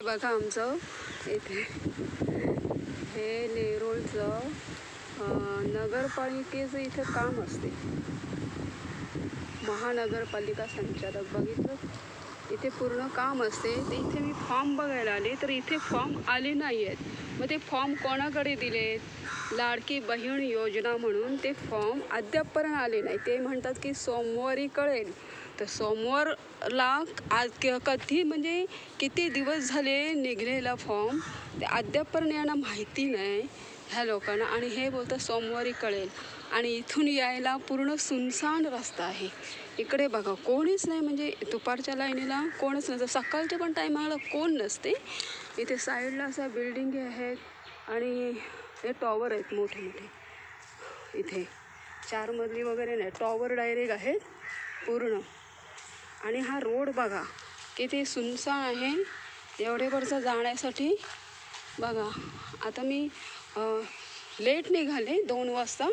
बघा आमचं इथे. हे नेरोळचं नगरपालिकेचं इथं काम असते. महानगरपालिका संचालक बघितलं? इथे पूर्ण काम असते. तर इथे मी फॉर्म बघायला आले तर इथे फॉर्म आले नाही आहेत मग ते फॉर्म कोणाकडे दिलेत लाडकी बहीण योजना म्हणून ते फॉर्म अद्यापपर्यंत आले नाही. ते म्हणतात की सोमवारी कळेल. तर सोमवारला आज क- कधी म्हणजे किती दिवस झाले निघलेला फॉर्म ते अद्यापपर्यंत यांना माहिती नाही ह्या लोकांना. आणि हे बोलतं सोमवारी कळेल. आणि इथून यायला पूर्ण सुनसान रस्ता आहे. इकडे बघा कोणीच नाही. म्हणजे दुपारच्या लाईनीला कोणच नसतं. सकाळच्या पण टायमाला कोण नसते. इथे साईडला अशा बिल्डिंगी आहेत. आणि हे टॉवर आहेत मोठे मोठे इथे. चार मजली वगैरे नाही. टॉवर डायरेक्ट आहेत. पूर्ण. आणि हा रोड बघा किती सुनसान आहे एवढे जाण्यासाठी. बघा आता मी लेट निघाले दोन वाजता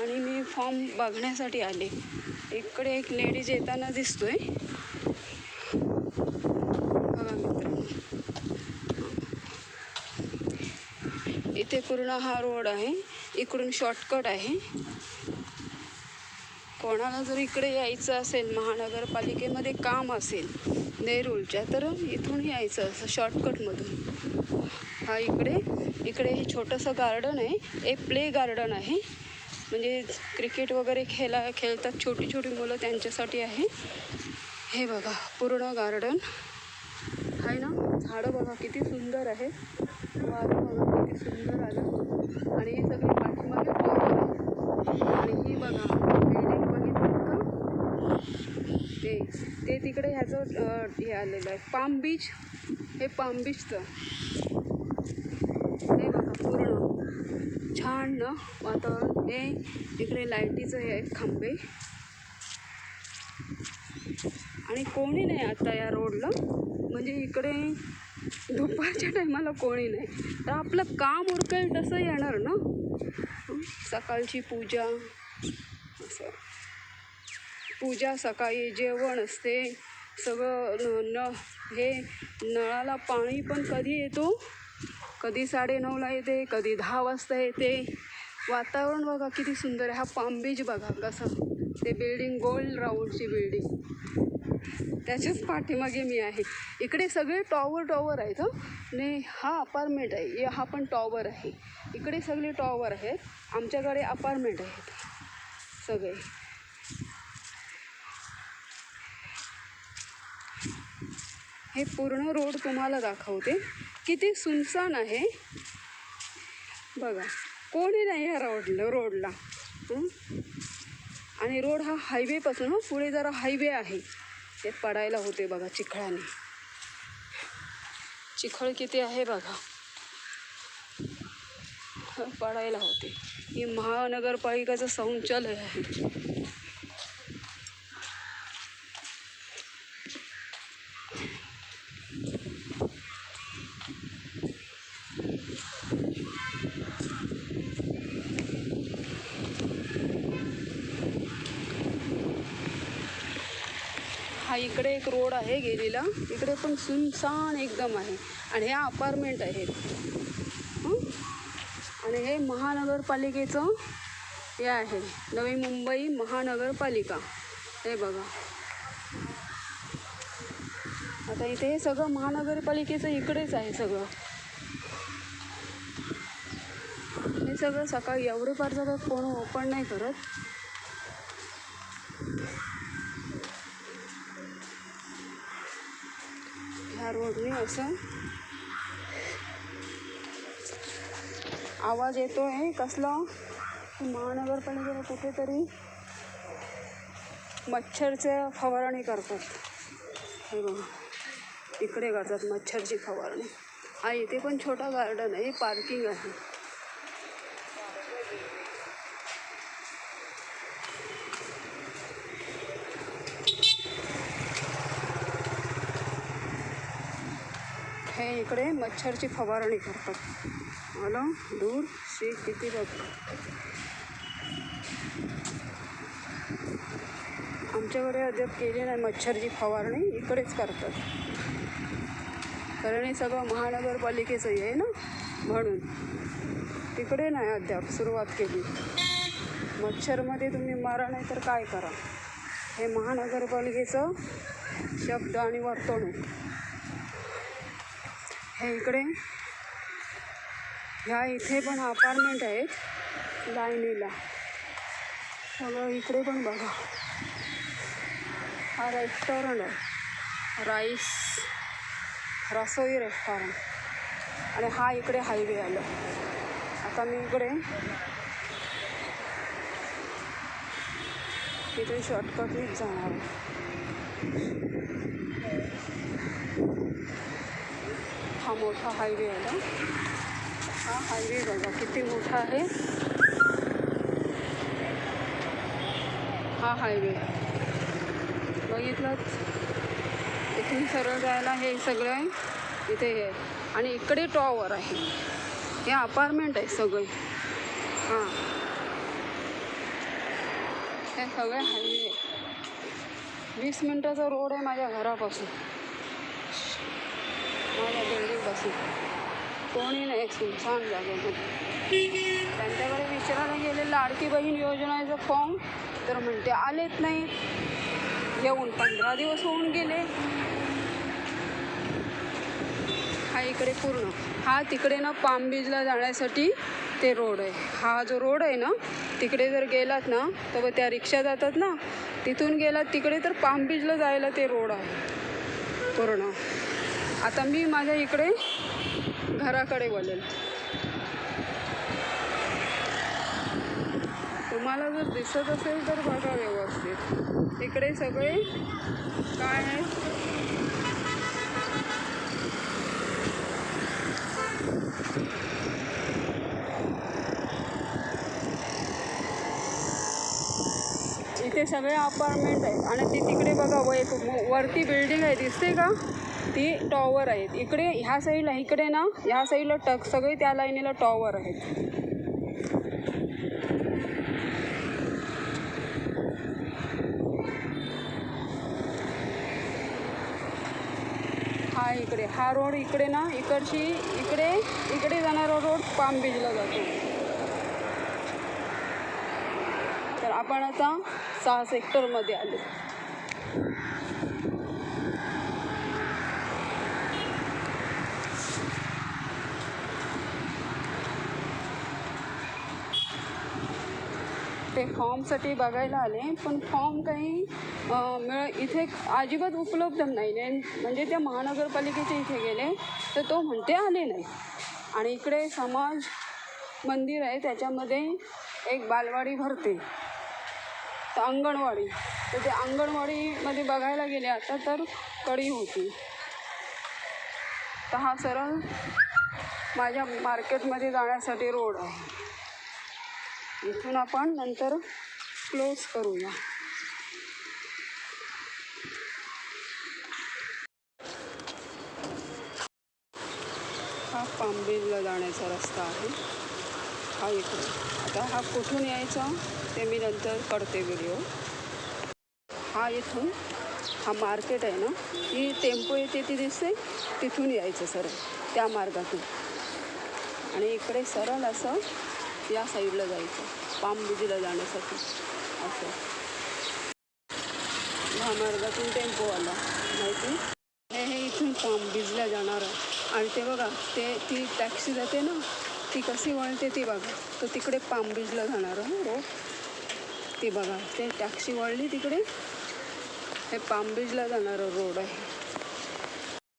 आणि मी फॉर्म बघण्यासाठी आले. इकडे एक लेडीज येताना दिसतोय. बघा मित्र इथे पूर्ण हा रोड आहे इकडून शॉर्टकट आहे. कोणाला जर इकडे यायचं असेल महानगरपालिकेमध्ये काम असेल नेरूळच्या तर इथून यायचं असं शॉर्टकटमधून हा इकडे इकडे हे छोटंसं गार्डन आहे. एक प्ले गार्डन आहे. म्हणजे क्रिकेट वगैरे खेळा खेळतात छोटी छोटी मुलं त्यांच्यासाठी आहे. हे बघा पूर्ण गार्डन आहे ना? झाडं बघा किती सुंदर आहे. वारं बघा किती सुंदर आलं. आणि हे सगळे पाठीमागे आणि ही बघा ते ते तिकडे ह्याचं हे आलेलं आहे. पाम बीच हे पाम बीचचं. हे बघा पूर्ण. छान ना वातावरण. हे इकडे लाईटीचं हे आहेत खांबे. आणि कोणी नाही आता या रोडला. म्हणजे इकडे दुपारच्या टायमाला कोणी नाही. तर आपलं काम उरकेल तसं येणार ना? सकाळची पूजा असं. पूजा सकाळी जेवण असते. सगळं न न हे नळाला पाणी पण कधी येतो? कधी साडेनऊला येते कधी दहा वाजता येते. वातावरण बघा किती सुंदर आहे. हा पाम बीच बघा कसं. ते बिल्डिंग गोल्ड राऊंडची बिल्डिंग त्याच्याच पाठीमागे मी आहे. इकडे सगळे टॉवर टॉवर आहेत ने हा अपार्टमेंट आहे. हा पण टॉवर आहे. इकडे सगळे टॉवर आहेत. आमच्याकडे अपार्टमेंट आहेत. सगळे. हे पूर्ण रोड तुम्हाला दाखवते. किती सुनसान आहे. बघा कोणी नाही ह्या रोडला रोडला आणि रोड हा हायवेपासून पुढे जरा हायवे आहे. ते पडायला होते बघा चिखळाने. चिखळ किती आहे बघा. पडायला होते. ही महानगरपालिकेचं शौचालय आहे. हा इकडे एक रोड आहे गेलेला. इकडे पण सुनसान एकदम आहे. आणि हे अपार्टमेंट आहेत आणि हे महानगरपालिकेचं हे आहे. नवी मुंबई महानगरपालिका. हे बघा. आता इथे हे सगळं महानगरपालिकेचं इकडेच आहे सगळं. हे सगळं सकाळी एवढे फार सगळं कोण ओपन नाही करत. झाड ओढणे असं. आवाज येतोय कसला? महानगरपालिकेला कुठेतरी मच्छरच्या फवारणी करतात. हे बघा इकडे करतात मच्छरची फवारणी. हा इथे पण छोटा गार्डन आहे पार्किंग आहे. हे इकडे मच्छरची फवारणी करतात. मला दूर शी किती बघ. आमच्याकडे अद्याप केली नाही मच्छरची फवारणी इकडेच करतात. कारण हे सगळं महानगरपालिकेचं आहे ना म्हणून. तिकडे नाही अद्याप सुरुवात केली. मच्छरमध्ये तुम्ही मारा नाही तर काय करा? हे महानगरपालिकेचं शब्द आणि वर्तणूक. हे इकडे. ह्या इथे पण अपार्टमेंट आहेत लाईनीला. सगळं इकडे पण बघा. हा रेस्टॉरंट आहे. राईस रसोई रेस्टॉरंट आणि हा इकडे हायवे आलं. आता मी इकडे तिथे शॉर्टकटनीच जाणार आहे. हा मोठा हायवे आला हा हायवे बघा किती मोठा आहे. हा हायवे बघितलं इथून सरळ जायला हे सगळं इथे हे. आणि इकडे टॉवर आहे. हे अपार्टमेंट आहे सगळे. हां. हे सगळे हायवे वीस मिनटाचा रोड आहे माझ्या घरापासून. माझ्या बिल्डिंगपासून कोणी नाही सुनसान जागेमध्ये त्यांच्याकडे विचारायला गेले लाडकी बहीण योजनेचा फॉर्म तर म्हणते आलेच नाहीत येऊन पंधरा दिवस होऊन गेले. हा इकडे पूर्ण. हा तिकडे ना पाम बीचला जाण्यासाठी ते रोड आहे. हा जो रोड आहे ना तिकडे जर गेलात ना तर त्या रिक्षा जातात ना तिथून गेलात तिकडे तर पाम बीचला जायला ते रोड आहे. पूर्ण. आता मी माझ्या इकडे घराकडे वळेल. तुम्हाला जर दिसत असेल तर बघा व्यवस्थित. इकडे सगळे काय आहे? सगळे अपार्टमेंट आहेत. आणि ती तिकडे बघा व एक वरती बिल्डिंग आहे. दिसते का? ती टॉवर आहेत. इकडे ह्या साईडला इकडे ना ह्या साईडला टक सगळे त्या लाईनीला टॉवर आहेत. हा इकडे हा रोड इकडे ना इकडची इकडे इकडे जाणारा रोड पाम बीचला जातो. तर आपण आता सहा सेक्टरमध्ये आले. ते फॉर्मसाठी बघायला आले पण फॉर्म काही मिळ इथे अजिबात उपलब्ध नाही. म्हणजे त्या महानगरपालिकेच्या इथे गेले तर तो म्हणते आले नाही. आणि इकडे समाज मंदिर आहे त्याच्यामध्ये एक बालवाडी भरते. तर अंगणवाडी. तर ते अंगणवाडीमध्ये बघायला गेले आता तर कडी होती. तर हा सरळ माझ्या मार्केटमध्ये जाण्यासाठी रोड आहे. इथून आपण नंतर क्लोज करूया. हा पांबेजला जाण्याचा रस्ता आहे. हा इकडे. आता हा कुठून यायचा ते मी नंतर करते व्हिडिओ हा इथून हा मार्केट आहे ना ही टेम्पो येते ती दिसते तिथून यायचं सरळ त्या मार्गातून. आणि इकडे सरळ असं या साईडला जायचं पाम जाण्यासाठी. असं. ह्या मार्गातून टेम्पो आला माहिती? हे हे इथून पामबीजला जाणार आहे. आणि ते बघा ते ती टॅक्सी जाते ना ती कशी वळते ती बघा. तर तिकडे पामबीजला जाणार हो ती बघा ते टॅक्सी वळली तिकडे. हे पामबीजला जाणारं रोड आहे.